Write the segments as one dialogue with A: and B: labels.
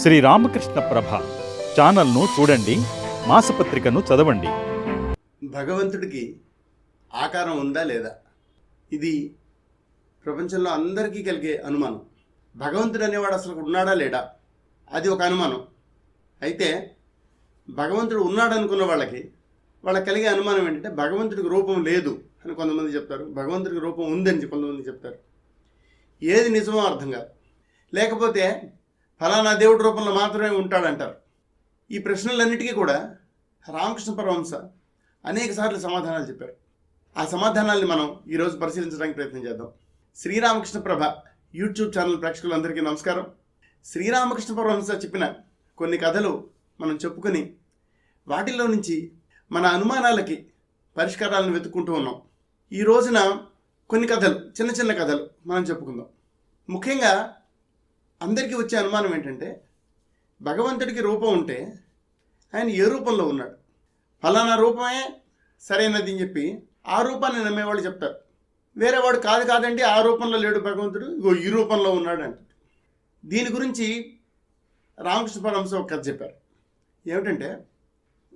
A: శ్రీ రామకృష్ణ ప్రభ ఛానల్ను చూడండి మాసపత్రికను చదవండి.
B: భగవంతుడికి ఆకారం ఉందా లేదా? ఇది ప్రపంచంలో అందరికీ కలిగే అనుమానం. భగవంతుడు అనేవాడు అసలు ఉన్నాడా లేడా? అది ఒక అనుమానం. అయితే భగవంతుడు ఉన్నాడు అనుకున్న వాళ్ళకి వాళ్ళకి కలిగే అనుమానం ఏంటంటే భగవంతుడికి రూపం లేదు అని కొంతమంది చెప్తారు. భగవంతుడికి రూపం ఉందని కొంతమంది చెప్తారు. ఏది నిజమో అర్థం కాదు. లేకపోతే ఫలానా దేవుడి రూపంలో మాత్రమే ఉంటాడంటారు. ఈ ప్రశ్నలన్నిటికీ కూడా రామకృష్ణ పరమహంస అనేక సార్లు సమాధానాలు చెప్పారు. ఆ సమాధానాల్ని మనం ఈరోజు పరిశీలించడానికి ప్రయత్నం చేద్దాం. శ్రీరామకృష్ణ ప్రభ యూట్యూబ్ ఛానల్ ప్రేక్షకులందరికీ నమస్కారం. శ్రీరామకృష్ణ పరమహంస చెప్పిన కొన్ని కథలు మనం చెప్పుకొని వాటిల్లో నుంచి మన అనుమానాలకి పరిష్కారాలను వెతుక్కుంటూ ఉన్నాం. ఈ రోజున కొన్ని కథలు చిన్న చిన్న కథలు మనం చెప్పుకుందాం. ముఖ్యంగా అందరికీ వచ్చే అనుమానం ఏంటంటే భగవంతుడికి రూపం ఉంటే ఆయన ఏ రూపంలో ఉన్నాడు? ఫలానా రూపమే సరైనది అని చెప్పి ఆ రూపాన్ని నమ్మేవాళ్ళు చెప్తారు. వేరేవాడు కాదు కాదండి ఆ రూపంలో లేడు భగవంతుడు ఇగో ఈ రూపంలో ఉన్నాడు అంటారు. దీని గురించి రామకృష్ణ పరమహంస ఒక కథ చెప్పారు. ఏమిటంటే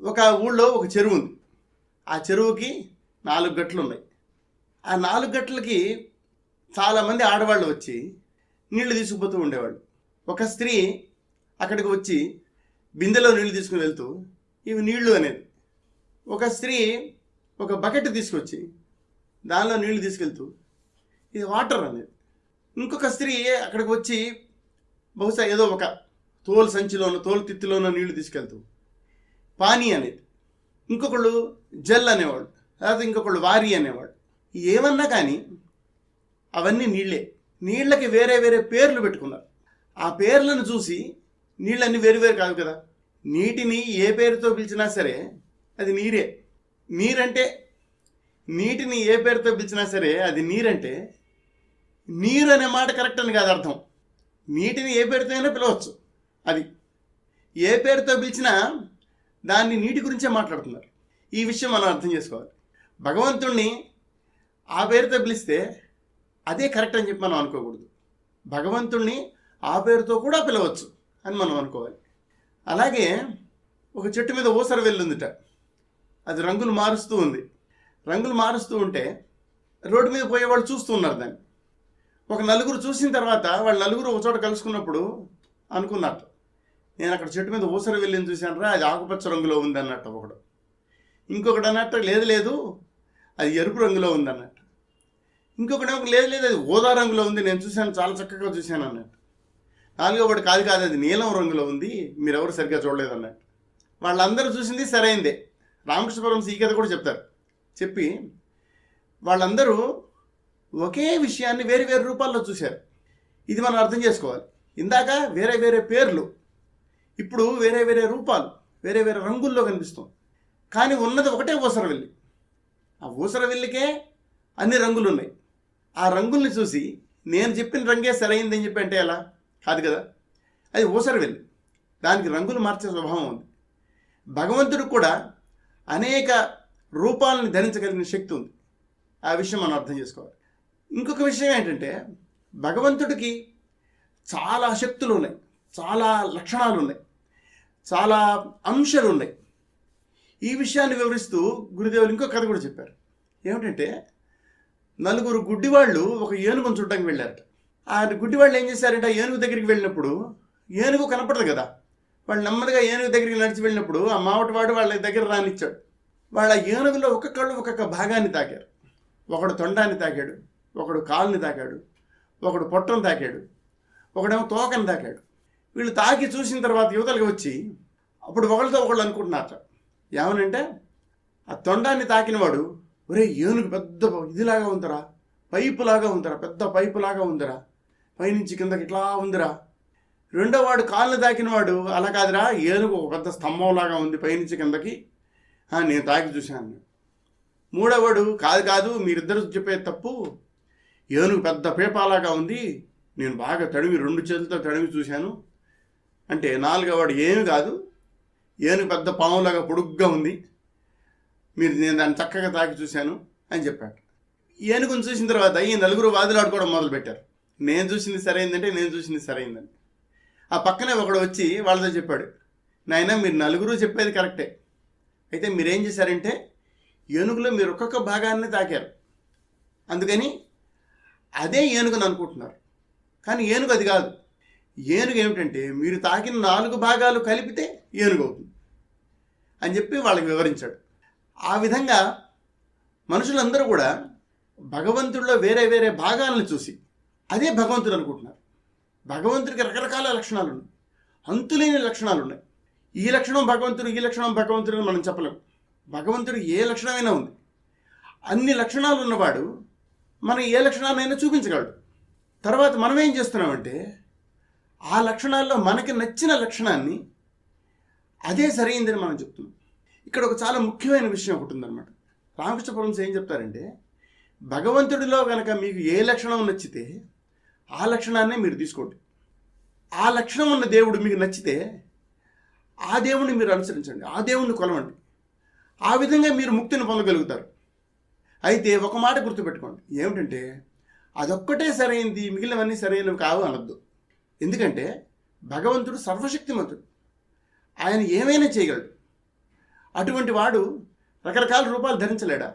B: ఒక ఊళ్ళో ఒక చెరువు ఉంది. ఆ చెరువుకి నాలుగు గట్లు ఉన్నాయి ఆ నాలుగు గట్లకి చాలామంది ఆడవాళ్ళు వచ్చి నీళ్ళు తీసుకుపోతూ ఉండేవాళ్ళు. ఒక స్త్రీ అక్కడికి వచ్చి బిందెలో నీళ్ళు తీసుకుని వెళ్తూ ఇవి నీళ్ళు అనేది. ఒక స్త్రీ ఒక బకెట్ తీసుకొచ్చి దానిలో నీళ్ళు తీసుకెళ్తూ ఇది వాటర్ అనేది. ఇంకొక స్త్రీ అక్కడికి వచ్చి బహుశా ఏదో ఒక తోలు సంచిలోనో తోలు తిత్తిలోనో నీళ్ళు తీసుకెళ్తూ పానీ అనేది. ఇంకొకళ్ళు జల్ అనేవాడు లేకపోతే ఇంకొకళ్ళు వారి అనేవాడు ఏమన్నా కానీ అవన్నీ నీళ్ళే నీళ్ళకి వేరే వేరే పేర్లు పెట్టుకున్నారు. ఆ పేర్లను చూసి నీళ్ళన్నీ వేరు వేరు కాదు కదా. నీటిని ఏ పేరుతో పిలిచినా సరే అది నీరే. నీరంటే నీటిని ఏ పేరుతో పిలిచినా సరే అది నీరంటే నీరు అనే మాట కరెక్ట్ అని కాదు అర్థం. నీటిని ఏ పేరుతో అయినా పిలవచ్చు. అది ఏ పేరుతో పిలిచినా దాన్ని నీటి గురించే మాట్లాడుతున్నారు. ఈ విషయం మనం అర్థం చేసుకోవాలి. భగవంతుణ్ణి ఆ పేరుతో పిలిస్తే అదే కరెక్ట్ అని చెప్పి మనం అనుకోకూడదు. భగవంతుణ్ణి ఆ పేరుతో కూడా పిలవచ్చు అని మనం అనుకోవాలి. అలాగే ఒక చెట్టు మీద ఊసర వెళ్ళుందిట. అది రంగులు మారుస్తూ ఉంది. రంగులు మారుస్తూ ఉంటే రోడ్డు మీద పోయే వాళ్ళు చూస్తూ ఉన్నారు దాన్ని. ఒక నలుగురు చూసిన తర్వాత వాళ్ళు నలుగురు ఒక చోట కలుసుకున్నప్పుడు అనుకున్నట్టు నేను అక్కడ చెట్టు మీద ఊసర వెళ్ళింది చూశాను రా అది ఆకుపచ్చ రంగులో ఉంది అన్నట్టు ఒకడు. ఇంకొకటి అన్నట్టు లేదు లేదు అది ఎరుపు రంగులో ఉంది అన్నట్టు. ఇంకొకటి ఒక లేదు లేదు అది ఊదా రంగులో ఉంది నేను చూశాను చాలా చక్కగా చూశాను అన్నట్టు. నాలుగో ఒకటి కాదు కాదు అది నీలం రంగులో ఉంది మీరెవరు సరిగ్గా చూడలేదు అన్నట్టు. వాళ్ళందరూ చూసింది సరైందే. రామకృష్ణపురం ఈ కథ కూడా చెప్తారు. చెప్పి వాళ్ళందరూ ఒకే విషయాన్ని వేరు వేరు రూపాల్లో చూశారు. ఇది మనం అర్థం చేసుకోవాలి. ఇందాక వేరే వేరే పేర్లు ఇప్పుడు వేరే వేరే రూపాలు వేరే వేరే రంగుల్లో కనిపిస్తుంది. కానీ ఉన్నది ఒకటే ఊసరవెల్లి. ఆ ఊసరవెల్లికే అన్ని రంగులు ఉన్నాయి ఆ రంగుల్ని చూసి నేను చెప్పిన రంగే సరైందని చెప్పి అంటే ఎలా? కాదు కదా. అది ఊసరవెల్లి దానికి రంగులు మార్చే స్వభావం ఉంది. భగవంతుడు కూడా అనేక రూపాలను ధరించగలిగిన శక్తి ఉంది. ఆ విషయం మనం అర్థం చేసుకోవాలి. ఇంకొక విషయం ఏంటంటే భగవంతుడికి చాలా శక్తులు ఉన్నాయి. చాలా లక్షణాలు ఉన్నాయి. చాలా అంశాలు ఉన్నాయి. ఈ విషయాన్ని వివరిస్తూ గురుదేవులు ఇంకో కథ కూడా చెప్పారు. ఏమిటంటే నలుగురు గుడ్డివాళ్ళు ఒక ఏనుగును చూడడానికి వెళ్ళారట. ఆ గుడ్డివాళ్ళు ఏం చేశారంటే ఆ ఏనుగు దగ్గరికి వెళ్ళినప్పుడు ఏనుగు కనపడదు కదా. వాళ్ళు నెమ్మదిగా ఏనుగు దగ్గరికి నడిచి వెళ్ళినప్పుడు ఆ మావటివాడు వాళ్ళ దగ్గర రానిచ్చాడు. వాళ్ళ ఏనుగులో ఒక్కొక్కళ్ళు ఒక్కొక్క భాగాన్ని తాకారు. ఒకడు తొండాన్ని తాకాడు ఒకడు కాలుని తాకాడు ఒకడు పొట్టను తాకాడు ఒకడేమో తోకని తాకాడు. వీళ్ళు తాకి చూసిన తర్వాత యువతలకి వచ్చి అప్పుడు ఒకళ్ళతో ఒకళ్ళు అనుకుంటున్నారు ఏమనంటే ఆ తొండాన్ని తాకినవాడు ఒరే ఏనుగు పెద్ద ఇదిలాగా ఉందిరా. పైపులాగా ఉందిరా పెద్ద పైపులాగా ఉందిరా. పైనుంచి కిందకి ఇట్లా ఉందిరా. రెండో వాడు కాళ్ళు తాకినవాడు అలా కాదురా ఏనుగు ఒక పెద్ద స్తంభంలాగా ఉంది పైనుంచి కిందకి. నేను తాకి చూశాను మూడోవాడు కాదు కాదు మీరిద్దరు చెప్పే తప్పు. ఏనుగు పెద్ద పేపాలాగా ఉంది నేను బాగా తడివి రెండు చేతులతో తడివి చూశాను. అంటే నాలుగవవాడు ఏమి కాదు ఏనుగు పెద్ద పాములాగా పొడుగ్గా ఉంది. మీరు నేను దాన్ని చక్కగా తాకి చూశాను అని చెప్పాడు. ఏనుగుని చూసిన తర్వాత ఈ నలుగురు వాదులాడుకోవడం మొదలుపెట్టారు. నేను చూసింది సరైందంటే నేను చూసింది సరైందని. ఆ పక్కనే ఒకడు వచ్చి వాళ్ళతో చెప్పాడు నాయన మీరు నలుగురు చెప్పేది కరెక్టే. అయితే మీరేం చేశారంటే ఏనుగులో మీరు ఒక్కొక్క భాగాన్ని తాకారు. అందుకని అదే ఏనుగుని అనుకుంటున్నారు. కానీ ఏనుగు అది కాదు. ఏనుగు ఏమిటంటే మీరు తాకిన నాలుగు భాగాలు కలిపితే ఏనుగు అవుతుంది అని చెప్పి వాళ్ళకి వివరించాడు. ఆ విధంగా మనుషులందరూ కూడా భగవంతుడిలో వేరే వేరే భాగాలను చూసి అదే భగవంతుడు అనుకుంటున్నారు. భగవంతుడికి రకరకాల లక్షణాలు ఉన్నాయి అంతులేని లక్షణాలు ఉన్నాయి ఈ లక్షణం భగవంతుడు ఈ లక్షణం భగవంతుడు అని మనం చెప్పలేము. భగవంతుడు ఏ లక్షణమైనా ఉంది. అన్ని లక్షణాలు ఉన్నవాడు మనం ఏ లక్షణాలైనా చూపించగలడు. తర్వాత మనం ఏం చేస్తున్నామంటే ఆ లక్షణాల్లో మనకి నచ్చిన లక్షణాన్ని అదే సరైందని మనం చెప్తున్నాం. ఇక్కడ ఒక చాలా ముఖ్యమైన విషయం ఒకటి ఉందన్నమాట. రామకృష్ణ పరమహంస ఏం చెప్తారంటే భగవంతుడిలో కనుక మీకు ఏ లక్షణం నచ్చితే ఆ లక్షణాన్నే మీరు తీసుకోండి. ఆ లక్షణం ఉన్న దేవుడు మీకు నచ్చితే ఆ దేవుణ్ణి మీరు అనుసరించండి. ఆ దేవుణ్ణి కొలవండి. ఆ విధంగా మీరు ముక్తిని పొందగలుగుతారు. అయితే ఒక మాట గుర్తుపెట్టుకోండి. ఏమిటంటే అదొక్కటే సరైనది మిగిలినవన్నీ సరైనవి కావు అనొద్దు. ఎందుకంటే భగవంతుడు సర్వశక్తిమంతుడు. ఆయన ఏమైనా చేయగలడు. అటువంటి వాడు రకరకాల రూపాలు ధరించలేడా?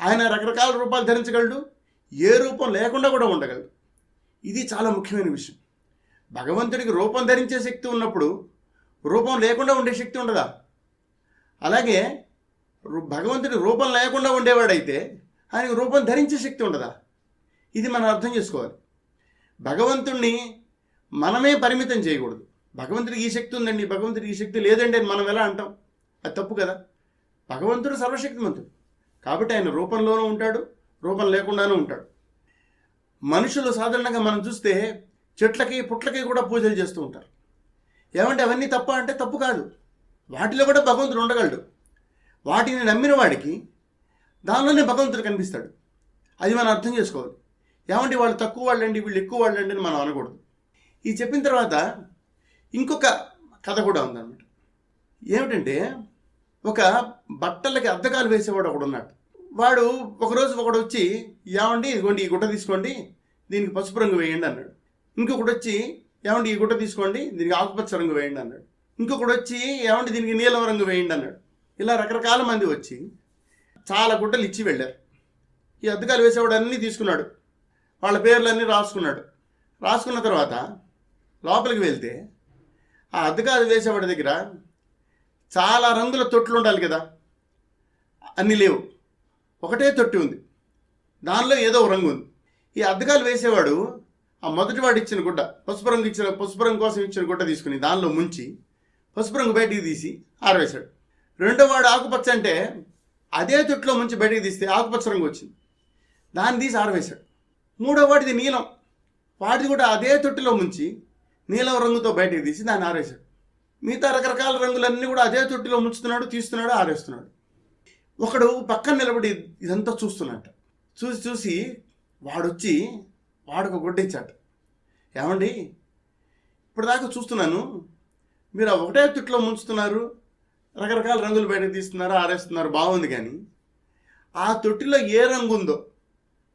B: ఆయన రకరకాల రూపాలు ధరించగలడు? ఏ రూపం లేకుండా కూడా ఉండగలడు. ఇది చాలా ముఖ్యమైన విషయం. భగవంతుడికి రూపం ధరించే శక్తి ఉన్నప్పుడు రూపం లేకుండా ఉండే శక్తి ఉండదా? అలాగే భగవంతుడి రూపం లేకుండా ఉండేవాడైతే ఆయనకు రూపం ధరించే శక్తి ఉండదా? ఇది మనం అర్థం చేసుకోవాలి. భగవంతుణ్ణి మనమే పరిమితం చేయకూడదు. భగవంతుడికి ఈ శక్తి ఉందండి భగవంతుడికి ఈ శక్తి లేదండి అని మనం ఎలా అంటాం? అది తప్పు కదా? భగవంతుడు సర్వశక్తిమంతుడు. కాబట్టి ఆయన రూపంలోనూ ఉంటాడు రూపం లేకుండానూ ఉంటాడు. మనుషులు సాధారణంగా మనం చూస్తే చెట్లకి పుట్లకి కూడా పూజలు చేస్తూ ఉంటారు. ఏమంటే అవన్నీ తప్ప అంటే తప్పు కాదు. వాటిలో కూడా భగవంతుడు ఉండగలడు. వాటిని నమ్మిన వాడికి దానిలోనే భగవంతుడు కనిపిస్తాడు. అది మనం అర్థం చేసుకోవాలి. ఏమంటే వాళ్ళు తక్కువ వాళ్ళండి వీళ్ళు ఎక్కువ వాళ్ళండి అని మనం అనకూడదు. ఇది చెప్పిన తర్వాత ఇంకొక కథ కూడా ఉందన్నమాట. ఏమిటంటే ఒక బట్టలకి అద్దకాలు వేసేవాడు ఒకడు ఉన్నాడు వాడు ఒకరోజు ఒకడు వచ్చి ఏమండి ఇదిగోండి ఈ గుట్ట తీసుకోండి దీనికి పసుపు రంగు వేయండి అన్నాడు. ఇంకొకటి వచ్చి ఏమండి ఈ గుట్ట తీసుకోండి దీనికి ఆకుపచ్చ రంగు వేయండి అన్నాడు. ఇంకొకటి వచ్చి ఏమండి దీనికి నీలం రంగు వేయండి అన్నాడు. ఇలా రకరకాల మంది వచ్చి చాలా గుట్టలు ఇచ్చి వెళ్ళారు. ఈ అద్దకాలు వేసేవాడు అన్నీ తీసుకున్నాడు. వాళ్ళ పేర్లన్నీ రాసుకున్నాడు. రాసుకున్న తర్వాత లోపలికి వెళ్తే ఆ అద్దకాలు వేసేవాడి దగ్గర చాలా రంగుల తొట్లు ఉండాలి కదా. అన్నీ లేవు. ఒకటే తొట్టి ఉంది. దానిలో ఏదో ఒక రంగు ఉంది. ఈ అద్దకాలు వేసేవాడు ఆ మొదటివాడు ఇచ్చిన గుడ్డ పసుపు రంగు ఇచ్చిన పసుపు రంగు కోసం ఇచ్చిన గుడ్డ తీసుకుని దానిలో ముంచి పసుపు రంగు బయటికి తీసి ఆరవేశాడు. రెండో వాడు ఆకుపచ్చ అంటే అదే తొట్టులో ముంచి బయటికి తీస్తే ఆకుపచ్చ రంగు వచ్చింది. దాన్ని తీసి ఆరవేశాడు. మూడో వాడిది నీలం. వాటిది కూడా అదే తొట్టిలో ముంచి నీలం రంగుతో బయటికి తీసి దాన్ని ఆరేశాడు మిగతా రకరకాల రంగులన్నీ కూడా అదే తొట్టిలో ముంచుతున్నాడు తీస్తున్నాడు ఆరేస్తున్నాడు. ఒకడు పక్కన నిలబడి ఇదంతా చూస్తున్నట్ట చూసి చూసి వాడొచ్చి వాడు ఒక గుడ్డ ఇచ్చాట ఏమండి? ఇప్పుడు దాకా చూస్తున్నాను. మీరు ఆ ఒకటే తొట్టిలో ముంచుతున్నారు రకరకాల రంగులు బయటకు తీస్తున్నారు ఆరేస్తున్నారు బాగుంది కానీ ఆ తొట్టిలో ఏ రంగు ఉందో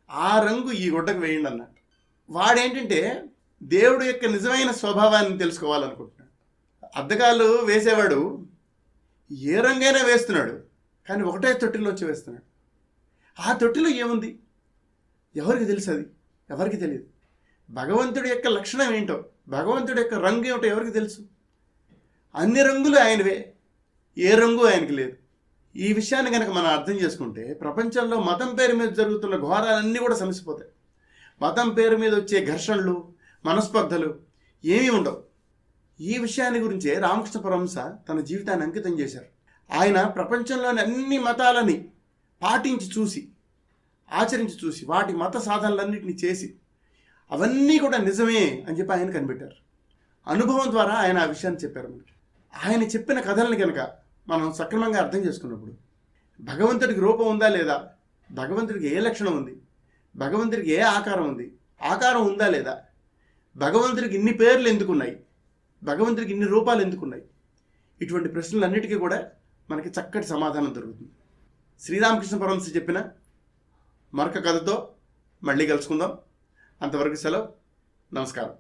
B: ఆ రంగు ఈ గుడ్డకు వేయండి అన్నట్టు. వాడేంటంటే దేవుడు యొక్క నిజమైన స్వభావాన్ని తెలుసుకోవాలనుకుంటున్నాడు. అద్దకాలు వేసేవాడు ఏ రంగైనా వేస్తున్నాడు కానీ ఒకటే తొట్టిలో వచ్చి వేస్తున్నాడు. ఆ తొట్టిలో ఏముంది? ఎవరికి తెలుసు అది? ఎవరికి తెలియదు. భగవంతుడి యొక్క లక్షణం ఏంటో భగవంతుడి యొక్క రంగు ఏమిటో ఎవరికి తెలుసు? అన్ని రంగులు ఆయనవే ఏ రంగు ఆయనకి లేదు. ఈ విషయాన్ని కనుక మనం అర్థం చేసుకుంటే ప్రపంచంలో మతం పేరు మీద జరుగుతున్న ఘోరాలన్నీ కూడా సమసిపోతాయి. మతం పేరు మీద వచ్చే ఘర్షణలు మనస్పర్ధలు ఏమీ ఉండవు. ఈ విషయాన్ని గురించే రామకృష్ణ పరమహంస తన జీవితాన్ని అంకితం చేశారు. ఆయన ప్రపంచంలోని అన్ని మతాలని పాటించి చూసి ఆచరించి చూసి వాటి మత సాధనలన్నింటినీ చేసి అవన్నీ కూడా నిజమే అని చెప్పి ఆయన కనిపెట్టారు. అనుభవం ద్వారా ఆయన ఆ విషయాన్ని చెప్పారు మనకి. ఆయన చెప్పిన కథల్ని కనుక మనం సక్రమంగా అర్థం చేసుకున్నప్పుడు భగవంతుడికి రూపం ఉందా లేదా? భగవంతుడికి ఏ లక్షణం ఉంది? భగవంతుడికి ఏ ఆకారం ఉంది? ఆకారం ఉందా లేదా? భగవంతుడికి ఇన్ని పేర్లు ఎందుకున్నాయి భగవంతుడికి ఇన్ని రూపాలు ఎందుకున్నాయి? ఇటువంటి ప్రశ్నలన్నిటికీ కూడా మనకి చక్కటి సమాధానం దొరుకుతుంది. శ్రీరామకృష్ణ పరమశ చెప్పిన మరొక కథతో మళ్ళీ కలుసుకుందాం. అంతవరకు సెలవు. నమస్కారం.